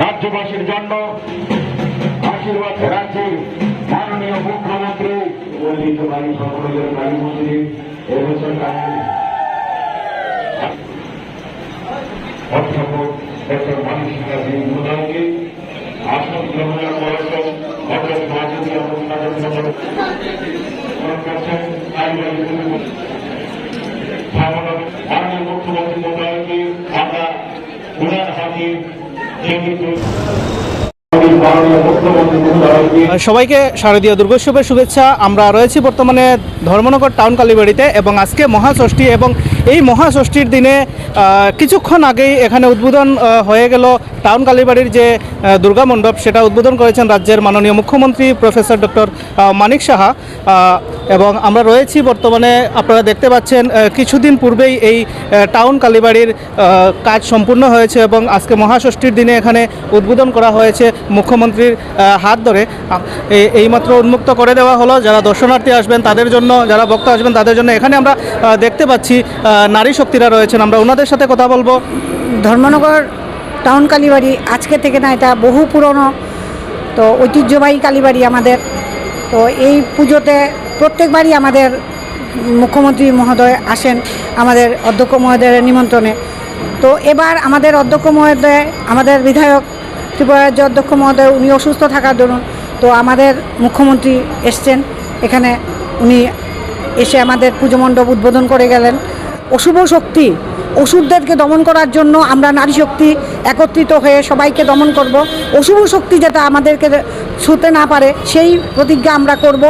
রাজ্যবাসীর জন্য আশীর্বাদ রাজ্যের মাননীয় মুখ্যমন্ত্রী। ঐতিহ্যবাহী সকলের কালী মন্দির এবছর অধ্যাপক ডক্টর মানিক আসন গ্রহণের পরশন অর্থাৎ অনুষ্ঠানের জন্য করছেন কালীবাড়ি মাননীয় মুখ্যমন্ত্রী মহোদয়কে আমরা উনার হাতে যেহেতু মাননীয় মুখ্যমন্ত্রী মহোদয়কে সবাইকে শারদীয় দুর্গোৎসবের শুভেচ্ছা। আমরা রয়েছি বর্তমানে ধর্মনগর টাউন কালীবাড়িতে এবং আজকে মহাষষ্ঠী এবং এই মহাষষ্ঠীর দিনে কিছুক্ষণ আগেই এখানে উদ্বোধন হয়ে গেল টাউন কালীবাড়ির যে দুর্গা মণ্ডপ, সেটা উদ্বোধন করেছেন রাজ্যের মাননীয় মুখ্যমন্ত্রী প্রফেসর ডক্টর মানিক সাহা। এবং আমরা রয়েছি বর্তমানে, আপনারা দেখতে পাচ্ছেন কিছুদিন পূর্বেই এই টাউন কালীবাড়ির কাজ সম্পূর্ণ হয়েছে এবং আজকে মহাষষ্ঠীর দিনে এখানে উদ্বোধন করা হয়েছে মুখ্যমন্ত্রীর হাত ধরে। এই- এইমাত্র উন্মুক্ত করে দেওয়া হলো। যারা দর্শনার্থী আসবেন, তাদের জন্য, যারা ভক্ত আসবেন, তাদের জন্য এখানে আমরা দেখতে পাচ্ছি নারী শক্তিরা রয়েছেন। আমরা ওনাদের সাথে কথা বলব। ধর্মনগর টাউন কালীবাড়ি, আজকে থেকে না, এটা বহু পুরনো, তো ঐতিহ্যবাহী কালীবাড়ি আমাদের। তো এই পুজোতে প্রত্যেকবারই আমাদের মুখ্যমন্ত্রী মহোদয় আসেন আমাদের অধ্যক্ষ মহোদয়ের নিমন্ত্রণে। তো এবার আমাদের অধ্যক্ষ মহোদয়, আমাদের বিধায়ক ত্রিপুরা রাজ্য অধ্যক্ষ মহোদয় উনি অসুস্থ থাকার দরুন। তো আমাদের মুখ্যমন্ত্রী এসছেন। এখানে উনি এসে আমাদের পুজো মণ্ডপ উদ্বোধন করে গেলেন। অশুভ শক্তি ওষুধদেরকে দমন করার জন্য আমরা নারী শক্তি একত্রিত হয়ে সবাইকে দমন করব। অশুভ শক্তি যাতে আমাদেরকে ছুতে না পারে সেই প্রতিজ্ঞা আমরা করব।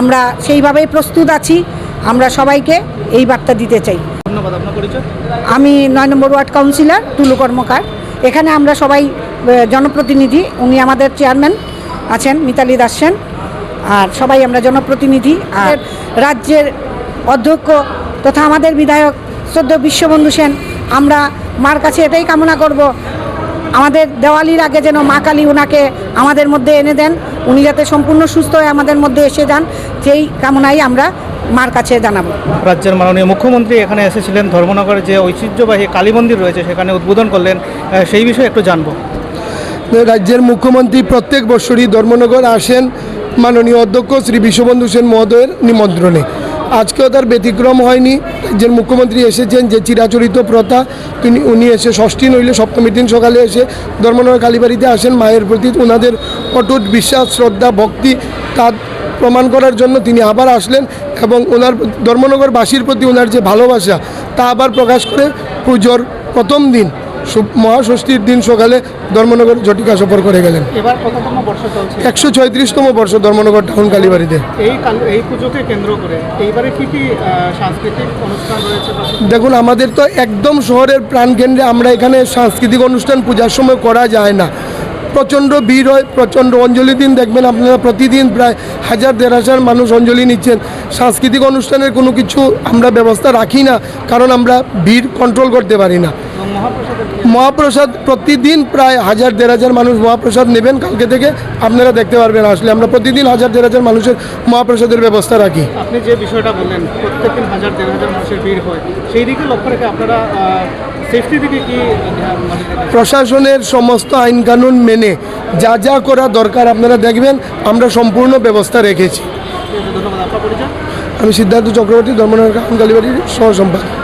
আমরা সেইভাবেই প্রস্তুত আছি। আমরা সবাইকে এই বার্তা দিতে চাই। ধন্যবাদ আপনার পরিচয়? আমি নয় নম্বর ওয়ার্ড কাউন্সিলর টুলু কর্মকার। এখানে আমরা সবাই জনপ্রতিনিধি উনি আমাদের চেয়ারম্যান আছেন মিতালি দাস সেন। আর সবাই আমরা জনপ্রতিনিধি। আর রাজ্যের অধ্যক্ষ তথা আমাদের বিধায়ক শ্রদ্ধ বিশ্ববন্ধু সেন আমরা মার কাছে এটাই কামনা করব। আমাদের দেওয়ালির আগে যেন মা কালী ওনাকে আমাদের মধ্যে এনে দেন। উনি যাতে সম্পূর্ণ সুস্থ হয়ে আমাদের মধ্যে এসে যান সেই কামনাই আমরা মার কাছে জানাব। রাজ্যের মাননীয় মুখ্যমন্ত্রী এখানে এসেছিলেন ধর্মনগরের যে ঐতিহ্যবাহী কালী মন্দির রয়েছে সেখানে উদ্বোধন করলেন সেই বিষয়ে একটু জানব। রাজ্যের মুখ্যমন্ত্রী প্রত্যেক বৎসরই ধর্মনগর আসেন। মাননীয় অধ্যক্ষ শ্রী বিশ্ববন্ধু সেন মহোদয়ের নিমন্ত্রণে। আজকেও তার ব্যতিক্রম হয়নি। রাজ্যের মুখ্যমন্ত্রী এসেছেন যে চিরাচরিত প্রথা। তিনি, উনি এসে ষষ্ঠী নইলে সপ্তমীর দিন সকালে এসে ধর্মনগর কালীবাড়িতে আসেন। মায়ের প্রতি ওনাদের অটুট বিশ্বাস, শ্রদ্ধা, ভক্তি তা প্রমাণ করার জন্য তিনি আবার আসলেন এবং ওনার ধর্মনগরবাসীর প্রতি ওনার যে ভালোবাসা, তা আবার প্রকাশ করে পুজোর প্রথম দিন। মহাষষ্ঠীর দিন সকালে ধর্মনগর জটিকা সফর করে গেলেন। একশো ছয়ত্রিশতম বর্ষ ধর্মনগর টাউন কালীবাড়িতে। দেখুন আমাদের তো একদম শহরের প্রাণকেন্দ্রে আমরা এখানে সাংস্কৃতিক অনুষ্ঠান পূজার সময় করা যায় না। প্রচণ্ড ভিড় হয় প্রচণ্ড অঞ্জলি দিন দেখবেন আপনারা প্রতিদিন প্রায় হাজার দেড় হাজার মানুষ অঞ্জলি নিচ্ছেন। সাংস্কৃতিক অনুষ্ঠানের কোনো কিছু আমরা ব্যবস্থা রাখি না কারণ আমরা ভিড় কন্ট্রোল করতে পারি না। মহাপ্রসাদ প্রতিদিন প্রায় হাজার দেড় হাজার মানুষ মহাপ্রসাদ নেবেন কালকে থেকে। আপনারা দেখতে পারবেন আসলে আমরা প্রতিদিন হাজার দেড় হাজার মানুষের মহাপ্রসাদের ব্যবস্থা রাখি। আপনি যে বিষয়টা বললেন প্রত্যেকদিন হাজার দেড় হাজার মানুষের ভিড় হয় সেই দিকে লক্ষ্য রেখে আপনারা মানে? প্রশাসনের সমস্ত আইন কানুন মেনে যা যা করা দরকার আপনারা দেখবেন আমরা সম্পূর্ণ ব্যবস্থা রেখেছি। আমি সিদ্ধার্থ চক্রবর্তী ধর্মনগর কালীবাড়ির সহ সম্পাদক